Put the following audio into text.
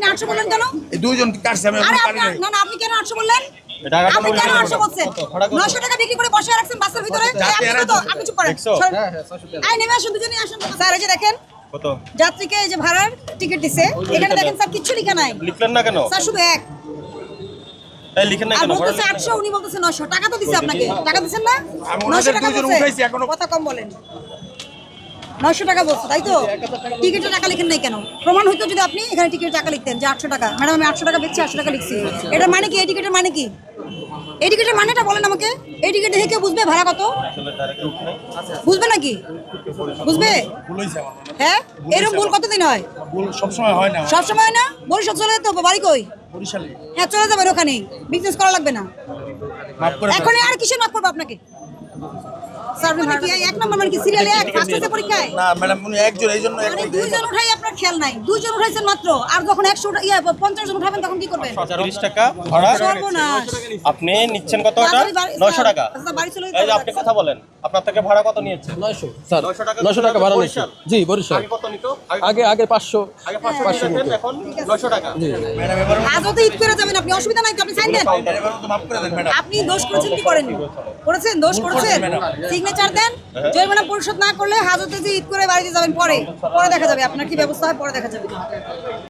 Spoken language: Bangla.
আপনি আটশো বললেন কেন? এই দুইজন কাটছে আমি আরে আপনি না না আপনি কেন আটশো বললেন? আপনি কেন বলবেন আটশো না। বলছেন? কত? ভাড়া কত? নশো টাকা বিক্রি করে বসে রাখছেন বাসের ভিতরে? আপনি চুপ করেন। দেখছ? সরেন। এই নেমে আসুন দুজনেই আসুন। স্যার এই যে দেখেন কত? যাত্রীকে এই যে ভাড়ার টিকিট দিছে এখানে দেখেন স্যার কিচ্ছু লেখা নাই। লিখলেন না কেন? স্যার শুধু এক। এই লিখেন না কেন? বলতেছে আটশো উনি বলতেছে নশো টাকা তো দিছে আপনাকে। টাকা দিচ্ছেন না? আমি নশো ওনাদের টাকা দুইজন বলছে উঠাইছি, এখনো- কথা কম বলেন। নশো টাকা বলছে তাই তো? টিকিটের টাকা লিখেন নাই কেন? প্রমাণ হইতো যদি আপনি এখানে টিকিটের টাকা লিখতেন যে আটশো টাকা। ম্যাডাম আমি আটশো টাকা বেচছি আটশো টাকা লিখছি। এটার মানে কি? এই টিকিটের মানে কি? এই টিকিটের মানেটা বলেন আমাকে। এই টিকিট দেখে কেউ বুঝবে? ভাড়া কত? বুঝবে নাকি? বুঝবে? হয়। এরকম ভুল কতদিন হয়? সবসময় হয় না? সব সময় না বরিশাল চলে যেতে হবে বাড়ি কই? হ্যাঁ চলে যাবেন ওখানে বিজনেস করা লাগবে না। এখন আর কিসের মাফ করব আপনাকে? স্যার আপনি কি এক নম্বর মানে কি সিরিয়াল এক ফার্স্ট হচ্ছে পরীক্ষায়? না ম্যাডাম উনি একজন এই জন্য মানে দুইজন উঠাই আপনার খেয়াল নাই। দুইজন উঠাইছেন মাত্র। আর যখন একশো উঠা- ইয়া পঞ্চাশ জন উঠাবেন তখন কি করবেন? তিরিশ টাকা ভাড়া। আপনি নিচ্ছেন কত টাকা। আচ্ছা, বাড়ি চলে যেতে এই যে আপনি কথা বলেন আপনার থেকে ভাড়া কত নিয়েছে নয়শো স্যার নয়শো টাকা নয়শো টাকা ভাড়া নিচ্ছি জি বরিশাল। আগে কত নিত? আগে আগে পাঁচশো। আগে পাঁচশো নিতেন এখন নয়শো টাকা। জি। ম্যাডাম এবার আজও তো ঈদ করে যাবেন আপনি অসুবিধা নাই তো আপনি সাইন দেন। এবার তো মাফ করে দেন ম্যাডাম। আপনি দোষ করেছেন কি করেন করেছেন? দোষ করেছেন? সিগনেচার দেন। জরিমানা পরিশোধ না করলে হাজতে যে ঈদ করে বাড়িতে যাবেন পরে। পরে দেখা যাবে। আপনার কি ব্যবস্থা হয়, পরে দেখা যাবে।